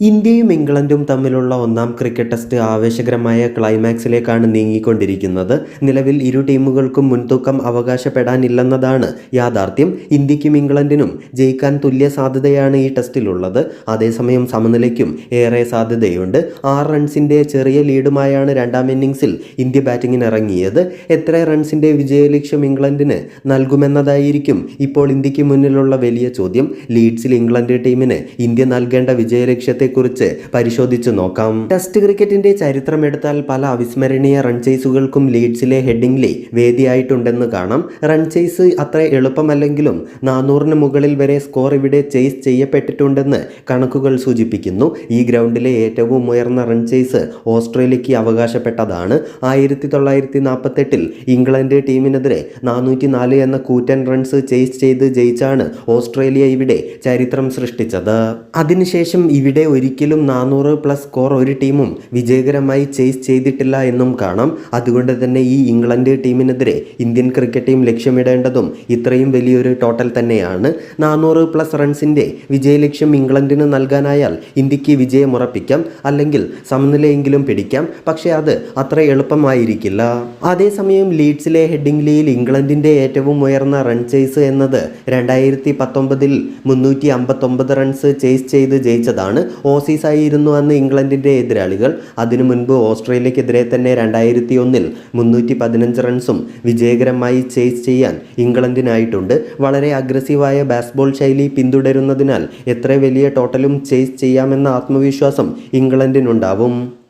ഇന്ത്യയും ഇംഗ്ലണ്ടും തമ്മിലുള്ള ഒന്നാം ക്രിക്കറ്റ് ടെസ്റ്റ് ആവേശകരമായ ക്ലൈമാക്സിലേക്കാണ് നീങ്ങിക്കൊണ്ടിരിക്കുന്നത്. നിലവിൽ ഇരു ടീമുകൾക്കും മുൻതൂക്കം അവകാശപ്പെടാനില്ലെന്നതാണ് യാഥാർത്ഥ്യം. ഇന്ത്യക്കും ഇംഗ്ലണ്ടിനും ജയിക്കാൻ തുല്യ സാധ്യതയാണ് ഈ ടെസ്റ്റിലുള്ളത്. അതേസമയം സമനിലയ്ക്കും ഏറെ സാധ്യതയുണ്ട്. ആറ് റൺസിന്റെ ചെറിയ ലീഡുമായാണ് രണ്ടാം ഇന്നിങ്സിൽ ഇന്ത്യ ബാറ്റിങ്ങിന് ഇറങ്ങിയത് എത്ര റൺസിന്റെ വിജയലക്ഷ്യം ഇംഗ്ലണ്ടിന് നൽകുമെന്നതായിരിക്കും ഇപ്പോൾ ഇന്ത്യയ്ക്ക് മുന്നിലുള്ള വലിയ ചോദ്യം. ലീഡ്സിൽ ഇംഗ്ലണ്ട് ടീമിന് ഇന്ത്യ നൽകേണ്ട വിജയലക്ഷ്യത്തെക്കുറിച്ച് പരിശോധിച്ചു നോക്കാം. ടെസ്റ്റ് ക്രിക്കറ്റിന്റെ ചരിത്രം എടുത്താൽ പല അവിസ്മരണീയ റൺ ചേസുകൾക്കും ലീഡ്സിലെ ഹെഡിംഗ്ലി വേദിയായിട്ടുണ്ടെന്ന് കാണാം. റൺ ചേസ് അത്ര എളുപ്പമല്ലെങ്കിലും നാനൂറിന് മുകളിൽ വരെ സ്കോർ ഇവിടെ ചേസ് ചെയ്യപ്പെട്ടിട്ടുണ്ടെന്ന് കണക്കുകൾ സൂചിപ്പിക്കുന്നു. ഈ ഗ്രൗണ്ടിലെ ഏറ്റവും ഉയർന്ന റൺ ചേസ് ഓസ്ട്രേലിയക്ക് അവകാശപ്പെട്ടതാണ്. ആയിരത്തി തൊള്ളായിരത്തി നാൽപ്പത്തെട്ടിൽ ഇംഗ്ലണ്ട് ടീമിനെതിരെ നാനൂറ്റി നാല് എന്ന കൂറ്റൻ റൺസ് ചേസ് ചെയ്ത് ജയിച്ചാണ് ഓസ്ട്രേലിയ ഇവിടെ ചരിത്രം സൃഷ്ടിച്ചത്. അതിനുശേഷം ഇവിടെ ഒരിക്കലും നാനൂറ് പ്ലസ് സ്കോർ ഒരു ടീമും വിജയകരമായി ചേസ് ചെയ്തിട്ടില്ല എന്നും കാണാം. അതുകൊണ്ട് തന്നെ ഈ ഇംഗ്ലണ്ട് ടീമിനെതിരെ ഇന്ത്യൻ ക്രിക്കറ്റ് ടീം ലക്ഷ്യമിടേണ്ടതും ഇത്രയും വലിയൊരു ടോട്ടൽ തന്നെയാണ്. നാനൂറ് പ്ലസ് റൺസിന്റെ വിജയലക്ഷ്യം ഇംഗ്ലണ്ടിന് നൽകാനായാൽ ഇന്ത്യയ്ക്ക് വിജയം ഉറപ്പിക്കാം. അല്ലെങ്കിൽ സമനിലയെങ്കിലും പിടിക്കാം. പക്ഷേ അത് അത്ര എളുപ്പമായിരിക്കില്ല. അതേസമയം ലീഡ്സിലെ ഹെഡിംഗ് ലീയിൽ ഇംഗ്ലണ്ടിന്റെ ഏറ്റവും ഉയർന്ന റൺ ചേസ് എന്നത് രണ്ടായിരത്തി പത്തൊമ്പതിൽ മുന്നൂറ്റി അമ്പത്തൊമ്പത് റൺസ് ചേസ് ചെയ്ത് ജയിച്ചതാണ്. ഓസീസ് ആയിരുന്നു അന്ന് ഇംഗ്ലണ്ടിന്റെ എതിരാളികൾ. അതിനു മുൻപ് ഓസ്ട്രേലിയക്കെതിരെ തന്നെ രണ്ടായിരത്തി ഒന്നിൽ മുന്നൂറ്റി പതിനഞ്ച് റൺസും വിജയകരമായി ചേസ് ചെയ്യാൻ ഇംഗ്ലണ്ടിനായിട്ടുണ്ട്. വളരെ അഗ്രസീവായ ബാസ്ബോൾ ശൈലി പിന്തുടരുന്നതിനാൽ എത്ര വലിയ ടോട്ടലും ചേസ് ചെയ്യാമെന്ന ആത്മവിശ്വാസം ഇംഗ്ലണ്ടിനുണ്ടാവും.